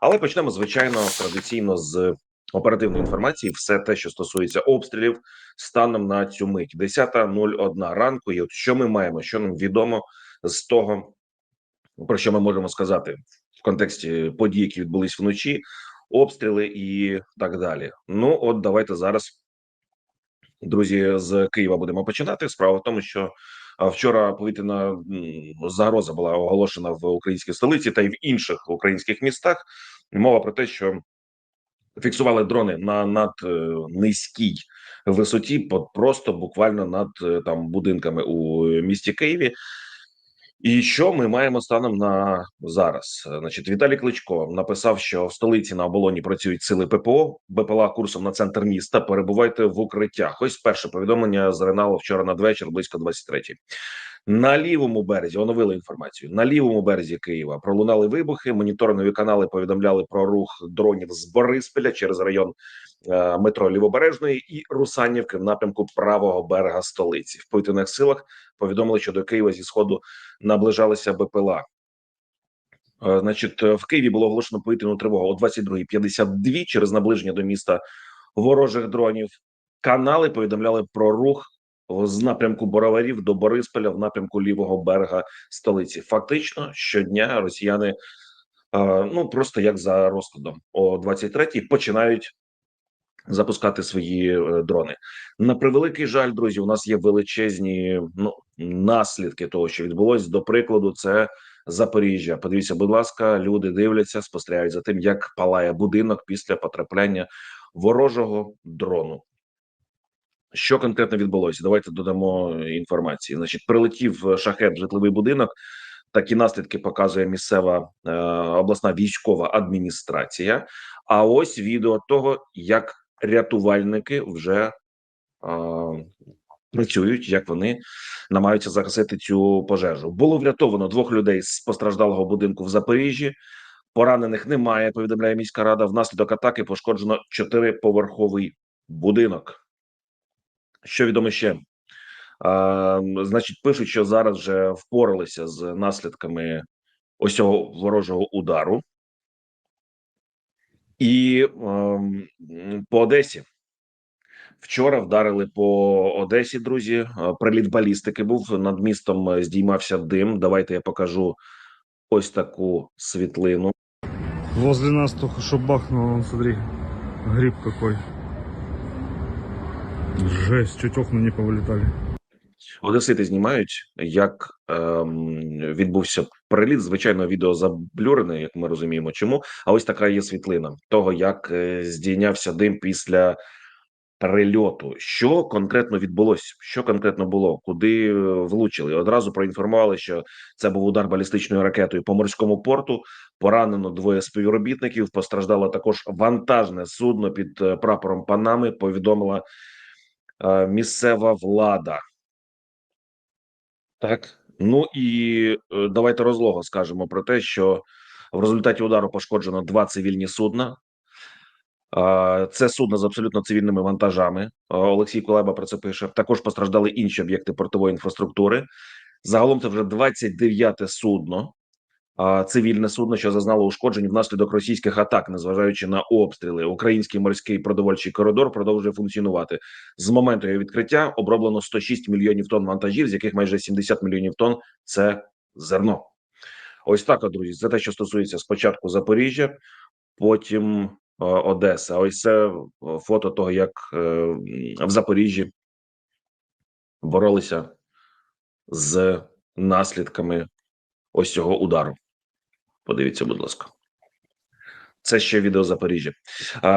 Але почнемо звичайно традиційно з оперативної інформації. Все те, що стосується обстрілів, станом на цю мить 10.01 ранку. І от що ми маємо, що нам відомо з того, про що ми можемо сказати в контексті подій, які відбулись вночі, обстріли і так далі. Ну от давайте зараз, друзі, з Києва будемо починати. Справа в тому, що вчора повітряна загроза була оголошена в українській столиці та й в інших українських містах. Мова про те, що фіксували дрони на над е, низькій висоті, просто буквально над е, там будинками у місті Києві. І що ми маємо станом на зараз? Значить, Віталій Кличко написав, що в столиці на оболоні працюють сили ППО, БПЛА курсом на центр міста. Перебувайте в укриттях. Ось перше повідомлення зринало вчора надвечір, близько 23-ї. На лівому березі оновили інформацію. На лівому березі Києва пролунали вибухи. Моніторингові канали повідомляли про рух дронів з Бориспіля через район е, метро Лівобережної і Русанівки в напрямку правого берега столиці. В повітряних силах повідомили, що до Києва зі сходу наближалися БПЛА. Е, Значить, в Києві було оголошено повітряну тривогу о 22.52 через наближення до міста ворожих дронів. Канали повідомляли про рух з напрямку Бороварів до Борисполя в напрямку лівого берега столиці. Фактично щодня росіяни, ну просто як за розкладом, о 23.00 починають запускати свої е, дрони. На превеликий жаль, друзі, у нас є величезні ну наслідки того, що відбулось. До прикладу, це Запоріжжя. Подивіться, будь ласка, люди дивляться, спостерігають за тим, як палає будинок після потрапляння ворожого дрону. Що конкретно відбулося? Давайте додамо інформації. Значить, прилетів шахет житловий будинок. Такі наслідки показує місцева е, обласна військова адміністрація. А ось відео того, як рятувальники вже е, працюють, як вони намагаються загасити цю пожежу. Було врятовано двох людей з постраждалого будинку в Запоріжжі. Поранених немає. Повідомляє міська рада. Внаслідок атаки пошкоджено чотириповерховий будинок. Що відомо ще? А, значить, пишуть, що зараз вже впоралися з наслідками ось цього ворожого удару. І ем, по Одесі вчора вдарили по Одесі. Друзі, Е, приліт балістики був над містом. е, Здіймався дим. Давайте я покажу ось таку світлину. Возле нас только что бахнуло, смотри, гриб какой. Жесть, чуть окна не повылетали. Одесити знімають, як ем, відбувся приліт. Звичайно, відео заблюрене, як ми розуміємо, чому. А ось така є світлина того, як е, здійнявся дим після прильоту. Що конкретно відбулося? Що конкретно було? Куди е, влучили? Одразу проінформували, що це був удар балістичною ракетою по морському порту. Поранено двоє співробітників. Постраждало також вантажне судно під е, прапором Панами. Повідомила місцева влада. Так, ну і е, давайте розлого скажемо про те, що в результаті удару пошкоджено два цивільні судна. Це судна з абсолютно цивільними вантажами. Олексій Кулеба про це пише. Також постраждали інші об'єкти портової інфраструктури. Загалом це вже 29-те судно, а, цивільне судно, що зазнало ушкоджень внаслідок російських атак, незважаючи на обстріли. Український морський продовольчий коридор продовжує функціонувати. З моменту його відкриття оброблено 106 мільйонів тонн вантажів, з яких майже 70 мільйонів тонн це зерно. Ось так, друзі. Це те, що стосується спочатку Запоріжжя, потім е, Одеси. Ось це е, фото того, як е, в Запоріжжі боролися з наслідками ось цього удару. Подивіться, будь ласка. Це ще відео Запоріжжя.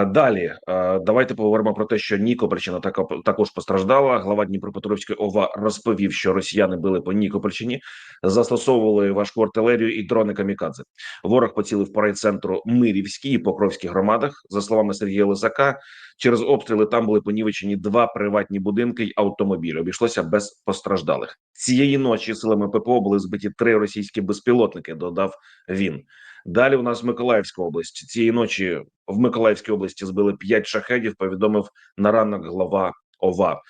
Далі давайте поговоримо про те, що Нікопольщина також постраждала. Глава Дніпропетровської ОВА розповів, що росіяни били по Нікопольщині, застосовували важку артилерію і дрони камікадзе. Ворог поцілив по райцентру Мирівській і Покровській громадах. За словами Сергія Лисака, через обстріли там були понівечені два приватні будинки й автомобіль. Обійшлося без постраждалих. Цієї ночі силами ППО були збиті три російські безпілотники. Додав він. Далі у нас Миколаївська область. Цієї ночі в Миколаївській області збили п'ять шахедів. Повідомив на ранок глава ОВА.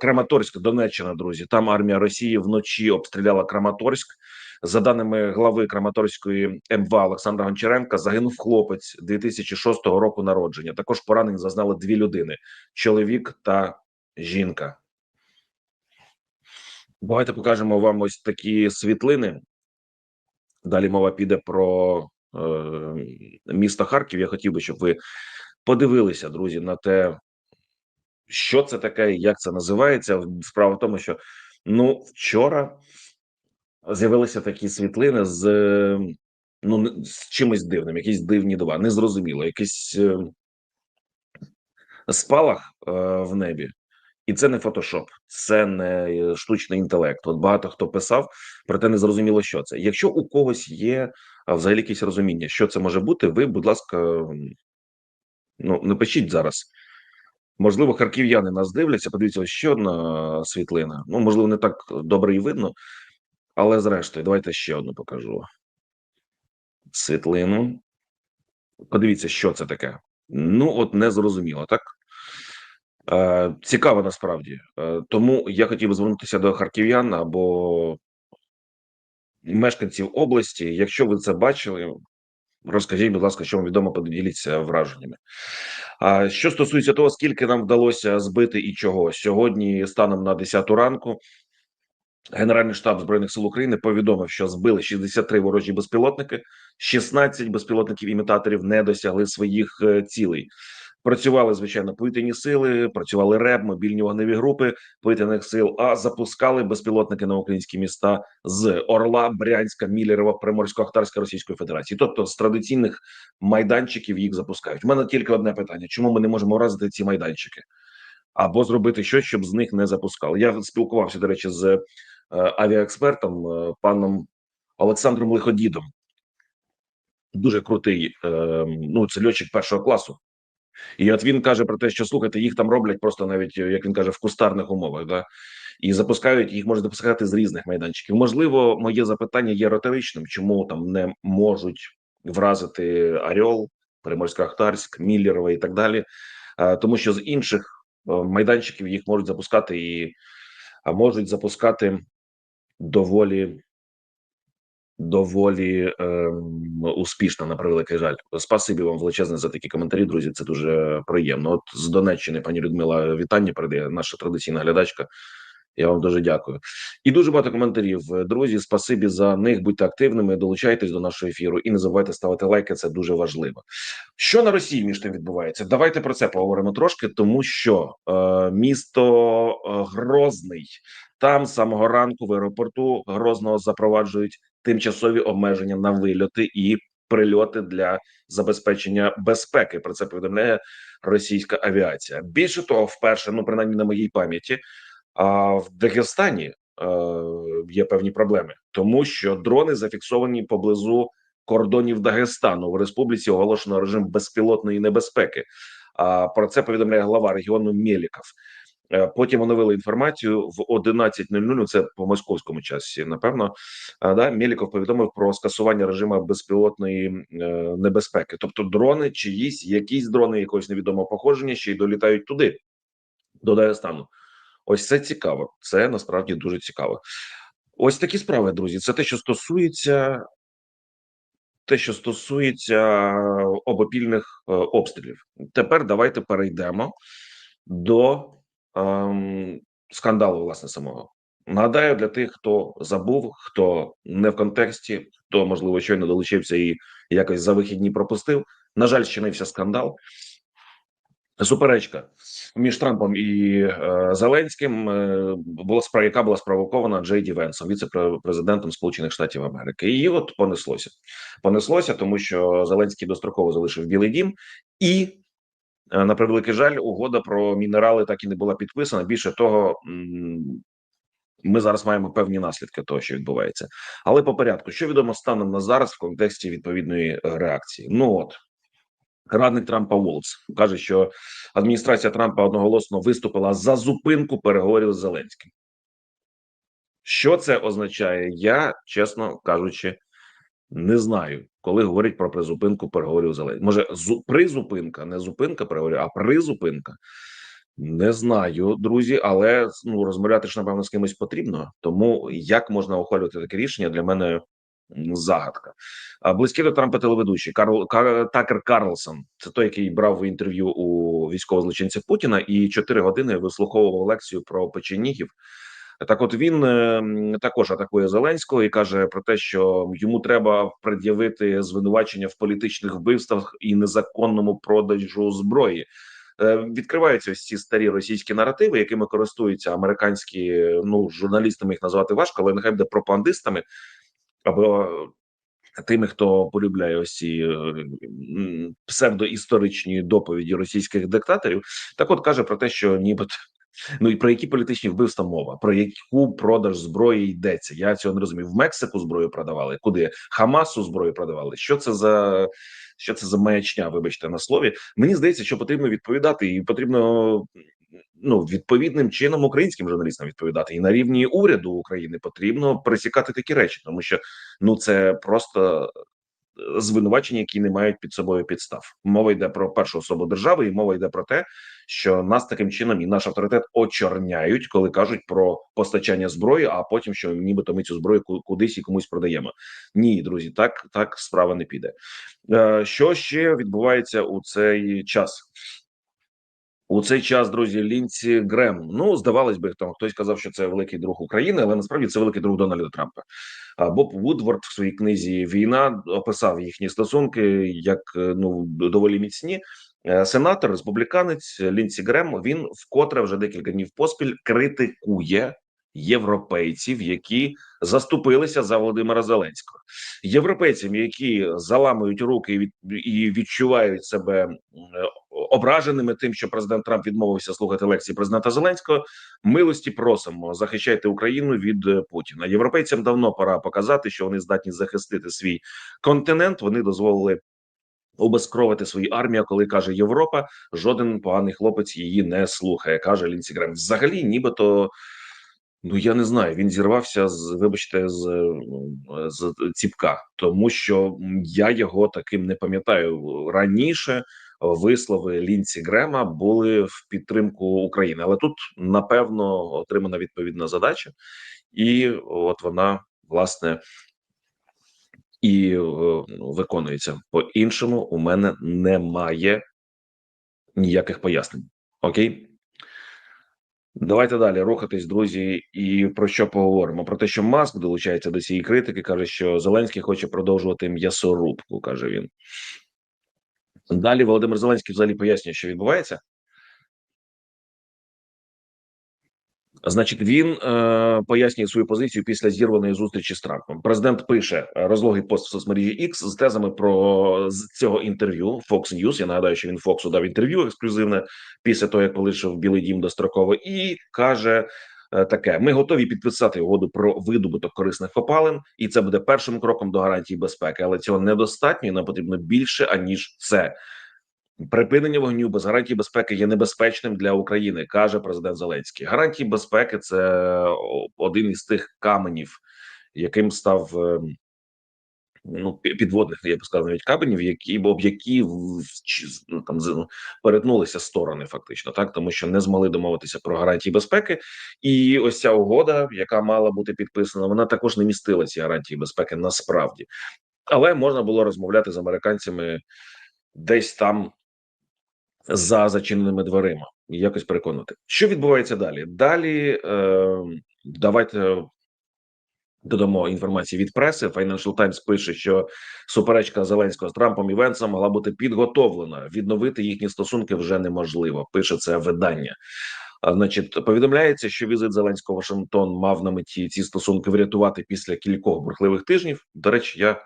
Краматорськ, Донеччина, друзі. Там армія Росії вночі обстріляла Краматорськ. За даними глави Краматорської МВА Олександра Гончаренка, загинув хлопець 2006 року народження. Також поранень зазнали дві людини: чоловік та жінка. Давайте покажемо вам ось такі світлини. Далі мова піде про е, місто Харків. Я хотів би, щоб ви подивилися, друзі, на те, що це таке, як це називається. Справа в тому, що ну вчора з'явилися такі світлини з ну з чимось дивним, якісь дивні два, незрозуміло, якийсь е, спалах е, в небі. І це не фотошоп, це не е, штучний інтелект. От багато хто писав, проте не зрозуміло, що це. Якщо у когось є взагалі якесь розуміння, що це може бути, ви, будь ласка, ну не пишіть зараз. Можливо, харків'яни нас дивляться. Подивіться, ще одна світлина. Ну, можливо, не так добре і видно, але зрештою, давайте ще одну покажу. Світлину. Подивіться, що це таке. Ну, от не зрозуміло, так? Е, цікаво насправді. Е, тому я хотів би звернутися до харків'ян або мешканців області. Якщо ви це бачили, розкажіть, будь ласка, що вам відомо, поділіться враженнями. Що стосується того, скільки нам вдалося збити і чого сьогодні, станом на 10 ранку, Генеральний штаб збройних сил України повідомив, що збили 63 ворожі безпілотники, 16 безпілотників імітаторів не досягли своїх е, цілей. Працювали звичайно повітряні сили, працювали РЕБ, мобільні вогневі групи повітряних сил. А запускали безпілотники на українські міста з Орла, Брянська, Мілєрова, Приморсько-Ахтарська Російської Федерації. Тобто з традиційних майданчиків їх запускають. У мене тільки одне питання: чому ми не можемо вразити ці майданчики? Або зробити щось, щоб з них не запускали. Я спілкувався, до речі, з е, авіаекспертом е, паном Олександром Лиходідом. Дуже крутий, е, ну це льотчик першого класу. І от він каже про те, що слухайте, їх там роблять просто навіть, як він каже, в кустарних умовах, да і запускають їх можуть запускати з різних майданчиків. Можливо, моє запитання є риторичним, чому там не можуть вразити Орел, Приморсько-Ахтарськ, Міллерова і так далі, Е, тому що з інших е, майданчиків їх можуть запускати і можуть запускати доволі доволі ем, успішно на превеликий жаль. Спасибі вам величезне за такі коментарі, друзі. Це дуже приємно. От з Донеччини пані Людмила вітання передає наша традиційна глядачка. Я вам дуже дякую. І дуже багато коментарів. Друзі, спасибі за них. Будьте активними, долучайтесь до нашого ефіру і не забувайте ставити лайки. Це дуже важливо. Що на Росії між тим відбувається? Давайте про це поговоримо трошки, тому що е, місто е, Грозний там з самого ранку в аеропорту Грозного запроваджують тимчасові обмеження на вильоти і прильоти для забезпечення безпеки. Про це повідомляє російська авіація. Більше того, вперше, ну принаймні на моїй пам'яті, а в Дагестані е, є певні проблеми, тому що дрони зафіксовані поблизу кордонів Дагестану в республіці оголошено режим безпілотної небезпеки. А про це повідомляє глава регіону Мєліков. Е, Потім оновили інформацію в 11.00, ну, Це по московському часі. Напевно, да Мєліков повідомив про скасування режиму безпілотної е, небезпеки. Тобто, дрони чиїсь, якісь дрони якогось невідомого походження ще й долітають туди, до Дагестану. Ось це цікаво. Це насправді дуже цікаво. Ось такі справи, друзі. Це те, що стосується те, що стосується обопільних е, обстрілів. Тепер давайте перейдемо до ем, скандалу, власне, самого. Нагадаю, для тих, хто забув, хто не в контексті, хто можливо щойно долучився і якось за вихідні пропустив. На жаль, щинився скандал. Суперечка між Трампом і е, Зеленським е, була справа, яка була спровокована Джей Ді Венсом, віце-президентом Сполучених Штатів Америки. І от понеслося. Понеслося, тому що Зеленський достроково залишив Білий Дім, і е, на превеликий жаль, угода про мінерали так і не була підписана. Більше того, ми зараз маємо певні наслідки того, що відбувається. Але по порядку, що відомо станом на зараз в контексті відповідної е, реакції? Ну от радник Трампа Волц каже, що адміністрація Трампа одноголосно виступила за зупинку переговорів з Зеленським. Що це означає? Я, чесно кажучи, не знаю, коли говорять про призупинку переговорів з Зеленським. Може, зу, призупинка, не зупинка переговорів, а призупинка. Не знаю, друзі, але ну розмовляти ж напевно з кимось потрібно. Тому як можна ухвалювати таке рішення для мене загадка. А близький до Трампа телеведучий Карл Кар, Такер Карлсон. Це той, який брав інтерв'ю у військового злочинця Путіна і чотири години вислуховував лекцію про печенігів. Так, от він е, також атакує Зеленського і каже про те, що йому треба пред'явити звинувачення в політичних вбивствах і незаконному продажу зброї. Е, Відкриваються ось ці старі російські наративи, якими користуються американські ну журналістами їх назвати важко, але нехай буде пропагандистами або тими, хто полюбляє ось ці е, псевдоісторичні доповіді російських диктаторів. Так, от каже про те, що нібито ну і про які політичні вбивства мова, про яку продаж зброї йдеться. Я цього не розумію. В Мексику зброю продавали, куди Хамасу зброю продавали. Що це за що це за маячня? Вибачте на слові. Мені здається, що потрібно відповідати, і потрібно ну відповідним чином українським журналістам відповідати. І на рівні уряду України потрібно пресікати такі речі, тому що ну це просто е, звинувачення, які не мають під собою підстав. Мова йде про першу особу держави, і мова йде про те, що нас таким чином і наш авторитет очорняють, коли кажуть про постачання зброї, а потім що нібито ми цю зброю кудись і комусь продаємо. Ні, друзі, так так справа не піде. Е, Що ще відбувається у цей час? У цей час, друзі, Лінці Грем. Ну, здавалось би, там хтось казав, що це великий друг України, але насправді це великий друг Дональда Трампа. Боб Вудворд в своїй книзі Війна описав їхні стосунки як е, ну доволі міцні. Е, Сенатор, республіканець Лінці Грем. Він вкотре вже декілька днів поспіль критикує європейців, які заступилися за Володимира Зеленського. Європейцям, які заламують руки і від і відчувають себе ображеними тим, що президент Трамп відмовився слухати лекції президента Зеленського. Милості просимо, захищайте Україну від е, Путіна. Європейцям давно пора показати, що вони здатні захистити свій континент. Вони дозволили обезкровити свою армію. Коли каже Європа, жоден поганий хлопець її не слухає. каже Лінсі Грем. Взагалі, нібито. Ну я не знаю. Він зірвався з, вибачте, з, е, з ціпка, тому що я його таким не пам'ятаю раніше. Вислови Лінці Грема були в підтримку України, але тут напевно отримана відповідна задача, і от вона власне і е, ну, виконується. По іншому у мене немає ніяких пояснень. Окей. Давайте далі рухатись, друзі, і про що поговоримо? Про те, що Маск долучається до цієї критики, каже, що Зеленський хоче продовжувати м'ясорубку, каже він. Далі Володимир Зеленський взагалі пояснює, що відбувається. Значить, він е, пояснює свою позицію після зірваної зустрічі з Трампом. Президент пише е, розлогий пост в соцмережі X з тезами про з цього інтерв'ю Fox News. Я нагадаю, що він Фоксу дав інтерв'ю ексклюзивне після того, як полишив Білий Дім достроково, і каже е, таке: ми готові підписати угоду про видобуток корисних копалин, і це буде першим кроком до гарантії безпеки. Але цього недостатньо. і Нам потрібно більше аніж це. Припинення вогню без гарантій безпеки є небезпечним для України, каже президент Зеленський. Гарантії безпеки це один із тих каменів, яким став е, ну підводних, я б сказав, навіть каменів, які об які ну, там з- перетнулися сторони, фактично, так? Тому що не змогли домовитися про гарантії безпеки, і ось ця угода, яка мала бути підписана, вона також не містила ці гарантії безпеки насправді, але можна було розмовляти з американцями десь там за зачиненими дверима і якось переконати, що відбувається далі. Далі е, давайте додамо інформації від преси. Financial Times пише, що суперечка Зеленського з Трампом і Венсом могла бути підготовлена. Відновити їхні стосунки вже неможливо. Пише це видання. Значить, повідомляється, що візит Зеленського Вашингтон мав на меті ці стосунки врятувати після кількох бурхливих тижнів. До речі, я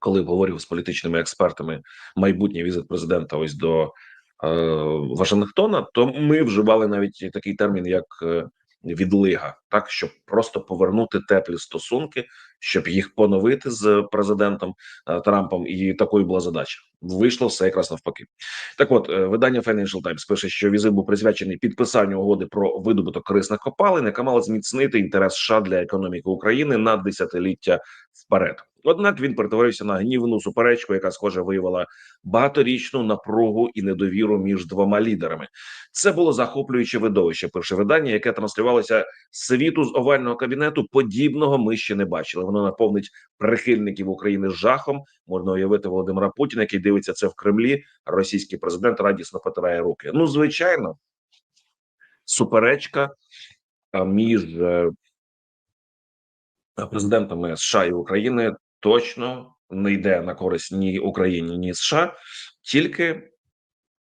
коли говорив з політичними експертами майбутній візит президента ось до е, Вашингтона, то ми вживали навіть такий термін, як е, відлига, так щоб просто повернути теплі стосунки, щоб їх поновити з президентом е, Трампом, і такою була задача. Вийшло все якраз навпаки. Так, от е, видання Financial Times пише, що візит був присвячений підписанню угоди про видобуток корисних копалин, яка мала зміцнити інтерес США для економіки України на десятиліття вперед. Однак він перетворився на гнівну суперечку, яка схоже виявила багаторічну напругу і недовіру між двома лідерами. Це було захоплююче видовище. Перше видання, яке транслювалося світу з овального кабінету. Подібного ми ще не бачили. Воно наповнить прихильників України жахом. Можна уявити Володимира Путіна, який дивиться це в Кремлі. Російський президент радісно потирає руки. Ну, звичайно, суперечка між е, президентами США і України точно не йде на користь ні Україні, ні США, тільки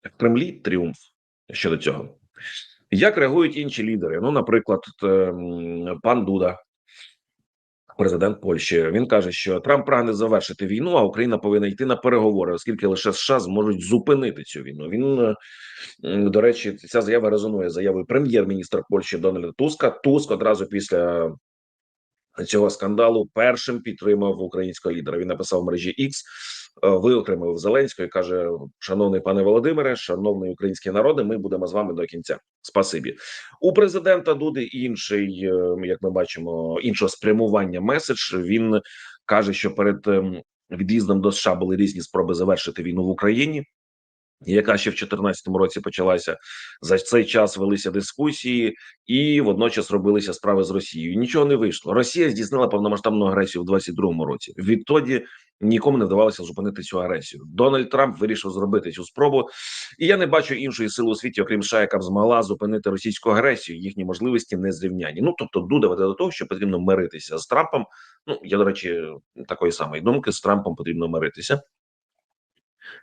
в Кремлі тріумф щодо цього. Як реагують інші лідери? Ну, наприклад, ем, пан Дуда, президент Польщі, він каже, що Трамп прагне завершити війну, а Україна повинна йти на переговори, оскільки лише США зможуть зупинити цю війну. Він е, до речі, ця заява резонує заявою прем'єр-міністра Польщі Дональда Туска. Туск одразу після цього скандалу першим підтримав українського лідера. Він написав в мережі X, виокремив Зеленського і каже: Шановний пане Володимире, шановний український народи, ми будемо з вами до кінця. Спасибі у президента Дуди інший, е, як ми бачимо, іншого спрямування меседж. Він каже, що перед ем, від'їздом до США були різні спроби завершити війну в Україні. Яка ще в 2014 році почалася за цей час велися дискусії, і водночас робилися справи з Росією. Нічого не вийшло. Росія здійснила повномасштабну агресію в 22-му році. Відтоді нікому не вдавалося зупинити цю агресію. Дональд Трамп вирішив зробити цю спробу, і я не бачу іншої сили у світі, окрім США, яка б змогла зупинити російську агресію. Їхні можливості не зрівняні. Ну тобто, Дуда веде до того, що потрібно миритися з Трампом. Ну я до речі, такої самої думки з Трампом потрібно миритися.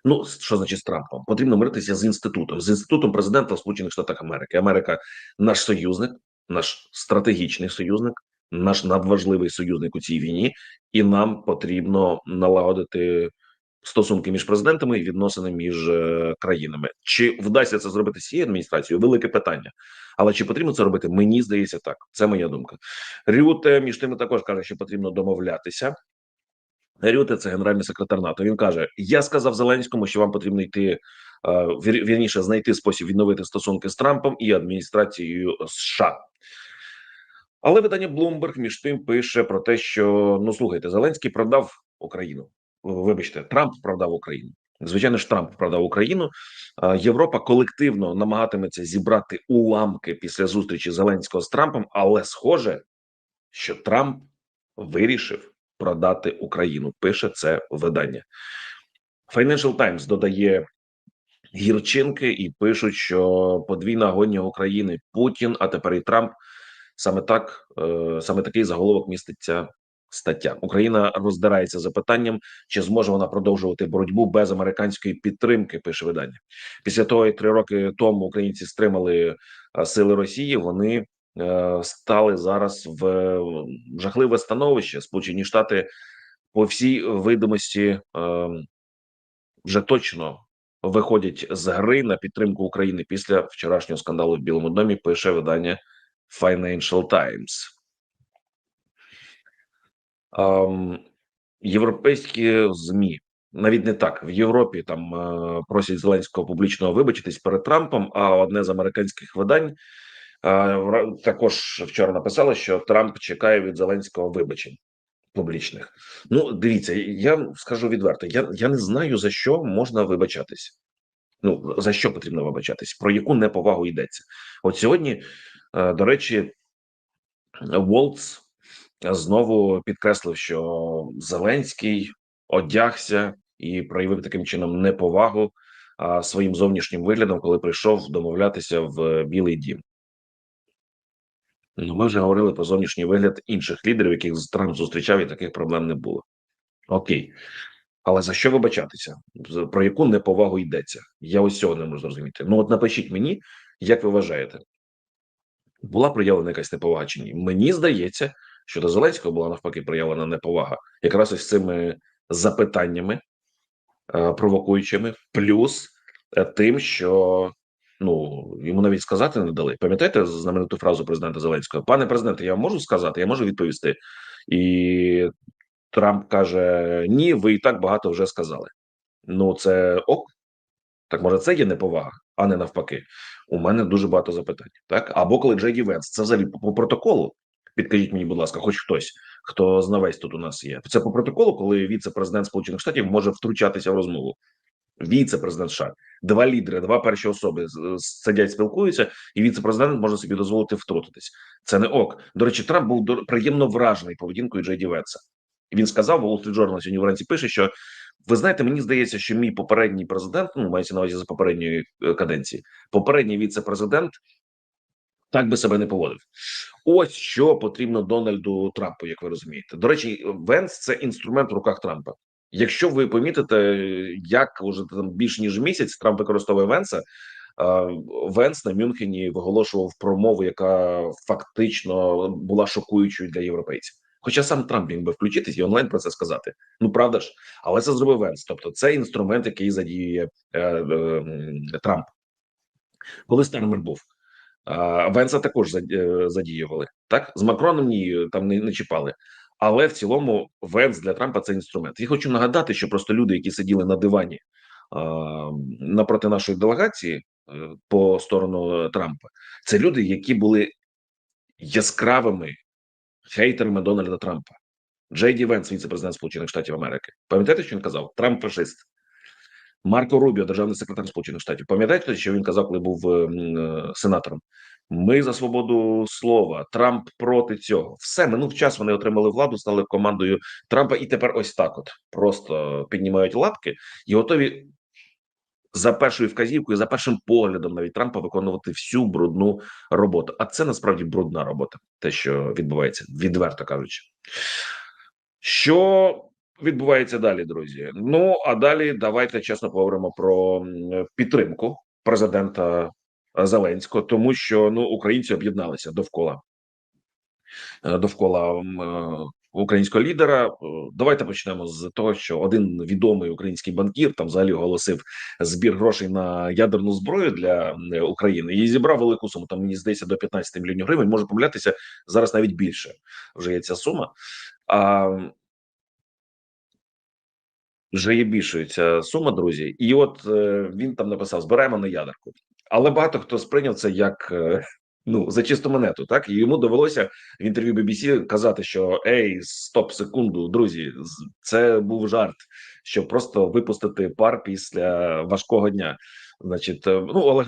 Ну, що значить з Трампом? Потрібно миритися з інститутом, з інститутом президента Сполучених Штатах Америки. Америка наш союзник, наш стратегічний союзник, наш надважливий союзник у цій війні, і нам потрібно налагодити стосунки між президентами і відносини між е, країнами. Чи вдасться це зробити цією адміністрацією? Велике питання. Але чи потрібно це робити? Мені здається, так. Це моя думка. Рюте між тими також каже, що потрібно домовлятися. Рюте, це генеральний секретар НАТО. Він каже: Я сказав Зеленському, що вам потрібно йти е, вірніше знайти спосіб відновити стосунки з Трампом і адміністрацією США. Але видання Bloomberg між тим пише про те, що ну слухайте, Зеленський продав Україну. Вибачте, Трамп продав Україну. Звичайно ж, Трамп продав Україну. Е, Європа колективно намагатиметься зібрати уламки після зустрічі Зеленського з Трампом, але схоже, що Трамп вирішив продати Україну. Пише це видання. Financial Times додає гірчинки і пишуть, що подвійна агонія України Путін, а тепер і Трамп. Саме так, е, саме такий заголовок містить ця стаття. Україна роздирається за питанням, чи зможе вона продовжувати боротьбу без американської підтримки. Пише видання. Після того, як три роки тому українці стримали е, сили Росії, вони стали зараз в е, жахливе становище. Сполучені Штати по всій видимості е, вже точно виходять з гри на підтримку України після вчорашнього скандалу в Білому домі. Пише видання Financial Times. Ем, європейські змі навіть не так в Європі там е, просять Зеленського публічно вибачитись перед Трампом. А одне з американських видань е, також вчора написало, що Трамп чекає від Зеленського вибачень публічних. Ну, дивіться, я скажу відверто: я, я не знаю за що можна вибачатись. Ну за що потрібно вибачатись, про яку неповагу йдеться. От сьогодні, е, до речі, Волц знову підкреслив, що Зеленський одягся і проявив таким чином неповагу своїм зовнішнім виглядом, коли прийшов домовлятися в Білий Дім. Ми вже говорили про зовнішній вигляд інших лідерів, яких Трамп зустрічав, і таких проблем не було. Окей. Але за що вибачатися? Про яку неповагу йдеться? Я ось цього не можу зрозуміти. Ну, от напишіть мені, як ви вважаєте, була проявлена якась неповага чи ні? Мені здається, що до Зеленського була навпаки проявлена неповага, якраз ось цими запитаннями е, провокуючими, плюс е, тим, що ну йому навіть сказати не дали. Пам'ятаєте знамениту фразу президента Зеленського? Пане президенте, я можу сказати, я можу відповісти. І Трамп каже: Ні, ви і так багато вже сказали. Ну, це ок. Так може, це є неповага, а не навпаки. У мене дуже багато запитань. Так або коли Джейді Венс, це взагалі по протоколу. Підкажіть мені, будь ласка, хоч хтось хто знавець тут у нас є. Це по протоколу, коли віце-президент Сполучених Штатів може втручатися в розмову. Віце-президент США, два лідери, два перші особи сидять, спілкуються, і віце-президент може собі дозволити втрутитись. Це не ок. До речі, Трамп був приємно вражений поведінкою Джей. І Він сказав, Wall Street Journal сьогодні вранці пише, що ви знаєте, мені здається, що мій попередній президент, ну мається на увазі за попередньої е, каденції, попередній віце-президент так би себе не поводив. Ось що потрібно Дональду Трампу, як ви розумієте. До речі, Венс це інструмент в руках Трампа. Якщо ви помітите, як уже там більш ніж місяць Трамп використовує Венса, е, Венс на Мюнхені виголошував промову, яка фактично була шокуючою для європейців. Хоча сам Трамп міг би включитись і онлайн про це сказати. Ну правда ж, але це зробив Венс. Тобто, це інструмент, який задіює е, е, Трамп. Коли Стармер був, а, Венса також е, задіювали. Так з Макроном ні, там не, не чіпали. Але в цілому Венс для Трампа це інструмент. Я хочу нагадати, що просто люди, які сиділи на дивані напроти нашої делегації е, по сторону Трампа, це люди, які були яскравими хейтерами Дональда Трампа. Джей Ді Венс, віце-президент Сполучених Штатів Америки. Пам'ятаєте, що він казав? Трамп фашист. Марко Рубіо, державний секретар Сполучених Штатів. Пам'ятаєте, що він казав, коли був е, е, сенатором? Ми за свободу слова. Трамп проти цього. Все минув час. Вони отримали владу, стали командою Трампа, і тепер ось так: от просто піднімають лапки і готові за першою вказівкою, за першим поглядом навіть Трампа виконувати всю брудну роботу. А це насправді брудна робота, те, що відбувається, відверто кажучи. Що відбувається далі, друзі? Ну а далі давайте чесно поговоримо про підтримку президента Зеленського, тому що ну українці об'єдналися довкола е, довкола е, українського лідера. Е, Давайте почнемо з того, що один відомий український банкір там взагалі оголосив збір грошей на ядерну зброю для України і зібрав велику суму. Там мені здається до 15 мільйонів гривень. Можу помилятися зараз навіть більше вже є ця сума. А вже є більшою ця сума, друзі, і от е, він там написав: збираємо на ядерку. Але багато хто сприйняв це як е, ну за чисту монету, так і йому довелося в інтерв'ю BBC казати, що ей, стоп, секунду, друзі, це був жарт, щоб просто випустити пар після важкого дня. Значить, е, ну Олег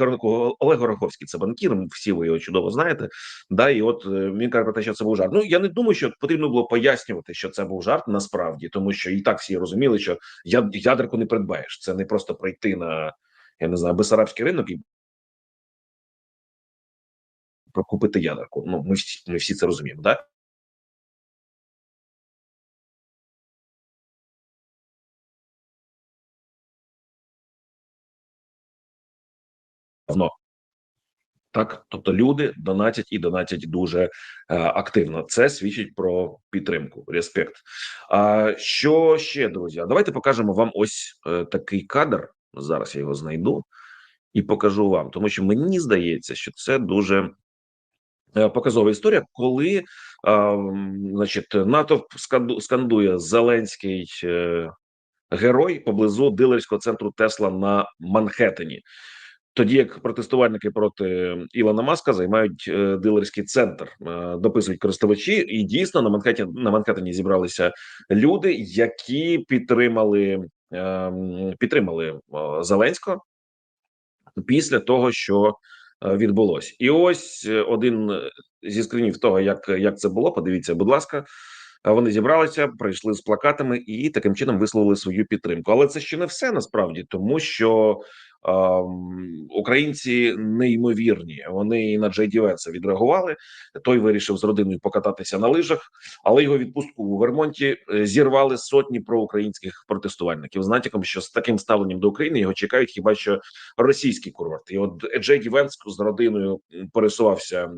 Олег Гороховський, це банкір, всі ви його чудово знаєте. Да, і от е, він каже про те, що це був жарт. Ну я не думаю, що потрібно було пояснювати, що це був жарт насправді, тому що і так всі розуміли, що ядерку не придбаєш. Це не просто прийти на я не знаю Бесарабський ринок і прокупити ядерку. Ну ми всі ми всі це розуміємо, да? Так, тобто люди донатять і донатять дуже е, активно. Це свідчить про підтримку, респект. А що ще, друзі? Давайте покажемо вам ось е, такий кадр. Зараз я його знайду і покажу вам, тому що мені здається, що це дуже показова історія, коли е, значить, НАТО сканду- скандує Зеленський е, герой поблизу дилерського центру Тесла на Манхеттені. Тоді як протестувальники проти Ілона Маска займають е, дилерський центр, е, дописують користувачі, і дійсно на Манхеттені, на Манхеттені зібралися люди, які підтримали е, підтримали е, Зеленського після того, що е, відбулось. І ось е, один зі скринів того, як, як це було. Подивіться, будь ласка. Е, Вони зібралися, прийшли з плакатами і таким чином висловили свою підтримку. Але це ще не все насправді, тому що українці неймовірні. Вони і на Джей Ді Венса відреагували. Той вирішив з родиною покататися на лижах, але його відпустку у Вермонті е, зірвали сотні проукраїнських протестувальників з натяком, що з таким ставленням до України його чекають хіба що російські курорти. І от Джей Ді Венс з родиною пересувався е,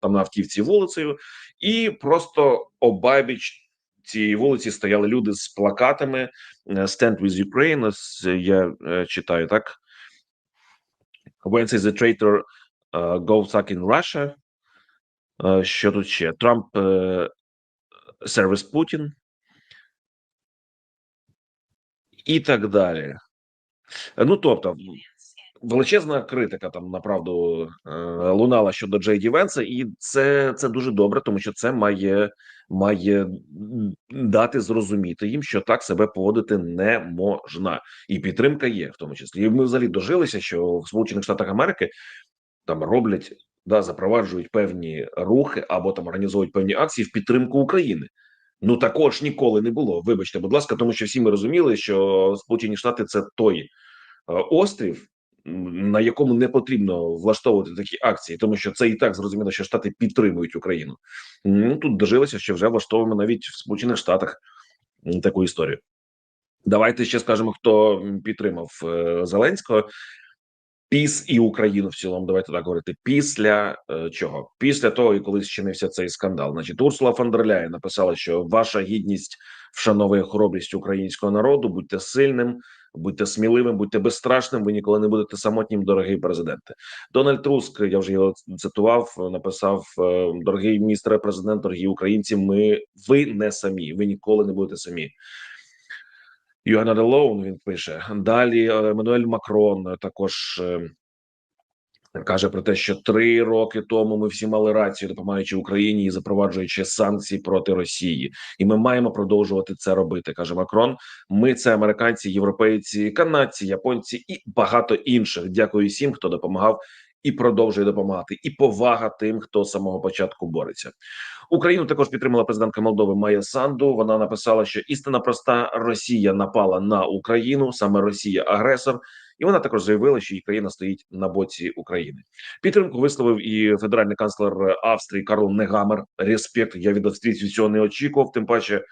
там на автівці вулицею, і просто обабіч цієї вулиці стояли люди з плакатами е, «Stand with Ukraine», я читаю так. When is the traitor uh, go suck in Russia. Е, Що тут ще? Трамп е, сервіс Путін. І так далі. Е, Ну, тобто, величезна критика там направду е, лунала щодо Джей Ді Венса, і це, це дуже добре, тому що це має має дати зрозуміти їм, що так себе поводити не можна, і підтримка є в тому числі. І ми взагалі дожилися, що в Сполучених Штатах Америки там роблять да запроваджують певні рухи або там організовують певні акції в підтримку України. Ну також ніколи не було. Вибачте, будь ласка, тому що всі ми розуміли, що Сполучені Штати це той е, острів, на якому не потрібно влаштовувати такі акції, тому що це і так зрозуміло, що штати підтримують Україну. Ну тут дожилося, що вже влаштовуємо навіть в Сполучених Штатах таку історію. Давайте ще скажемо, хто підтримав е, Зеленського. Піс і Україну в цілому, давайте так говорити. Після е, чого? Після того, і коли зчинився цей скандал. Значить, Урсула фон написала, що ваша гідність вшановує хоробрість українського народу. Будьте сильним, будьте сміливим, будьте безстрашним. Ви ніколи не будете самотнім, дорогий президенте. Дональд Труск, я вже його цитував, написав: е, дорогий міністре президент, дорогі українці. Ми ви не самі, ви ніколи не будете самі. You are not alone, він пише. Далі е, Еммануель Макрон також е, каже про те, що три роки тому ми всі мали рацію, допомагаючи Україні і запроваджуючи санкції проти Росії, і ми маємо продовжувати це робити. каже Макрон. Ми це американці, європейці, канадці, японці і багато інших. Дякую всім, хто допомагав і продовжує допомагати. І повага тим, хто з самого початку бореться. Україну також підтримала президентка Молдови Майя Санду. Вона написала, що істина проста: Росія напала на Україну, саме Росія агресор, і вона також заявила, що її країна стоїть на боці України. Підтримку висловив і федеральний канцлер Австрії Карл Негамер. Респект. Я від австрійців цього не очікував. Тим паче.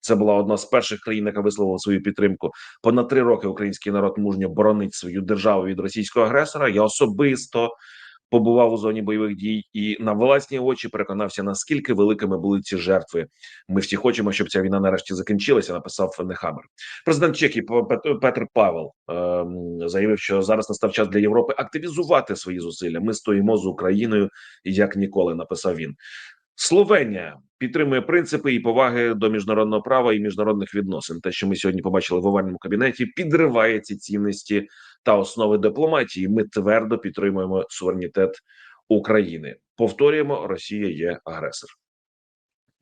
Це була одна з перших країн, яка висловила свою підтримку. Понад три роки український народ мужньо боронить свою державу від російського агресора. Я особисто побував у зоні бойових дій і на власні очі переконався, наскільки великими були ці жертви. Ми всі хочемо, щоб ця війна нарешті закінчилася. Написав Нехамер. Президент Чехії Пет- Петр Павел ем, заявив, що зараз настав час для Європи активізувати свої зусилля. Ми стоїмо з Україною як ніколи. Написав він. Словенія підтримує принципи і поваги до міжнародного права і міжнародних відносин. Те, що ми сьогодні побачили в овальному кабінеті, підриває ці цінності та основи дипломатії. Ми твердо підтримуємо суверенітет України. Повторюємо, Росія є агресор.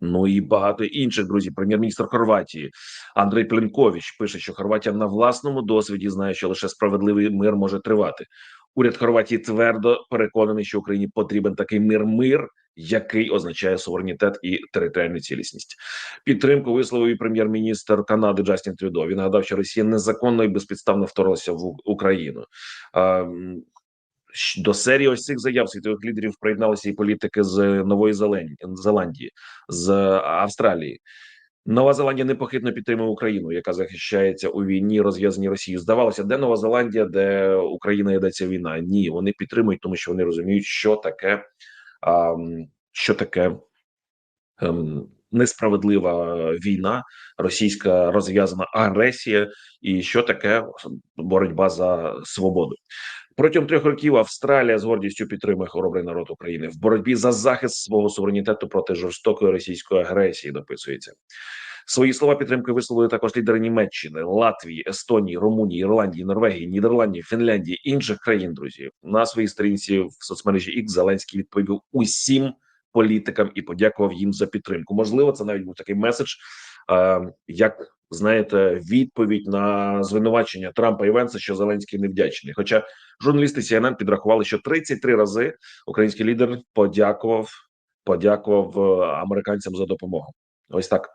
Ну і багато інших друзі. Прем'єр-міністр Хорватії Андрей Пленкович пише, що Хорватія на власному досвіді знає, що лише справедливий мир може тривати. Уряд Хорватії твердо переконаний, що Україні потрібен такий мир, мир, який означає суверенітет і територіальну цілісність. Підтримку висловив і прем'єр-міністр Канади Джастін Трюдо. Він нагадав, що Росія незаконно і безпідставно вторглася в Україну. До серії ось цих заяв світових лідерів приєдналися і політики з Нової Зеландії, з Австралії. Нова Зеландія непохитно підтримує Україну, яка захищається у війні, розв'язаній Росією. Здавалося, де Нова Зеландія, де Україна йдеться війна. Ні, вони підтримують, тому що вони розуміють, що таке, що таке ем, несправедлива війна, російська розв'язана агресія, і що таке боротьба за свободу. Протягом трьох років Австралія з гордістю підтримує хоробрий народ України в боротьбі за захист свого суверенітету проти жорстокої російської агресії. Дописується. Свої слова підтримки висловили також лідери Німеччини, Латвії, Естонії, Румунії, Ірландії, Норвегії, Нідерландів, Фінляндії, інших країн. Друзі на своїй сторінці в соцмережі X Зеленський відповів усім політикам і подякував їм за підтримку. Можливо, це навіть був такий меседж, як знаєте, відповідь на звинувачення Трампа і Венса, що Зеленський невдячний. Хоча журналісти CNN підрахували, що 33 рази український лідер подякував, подякував е, американцям за допомогу. Ось так.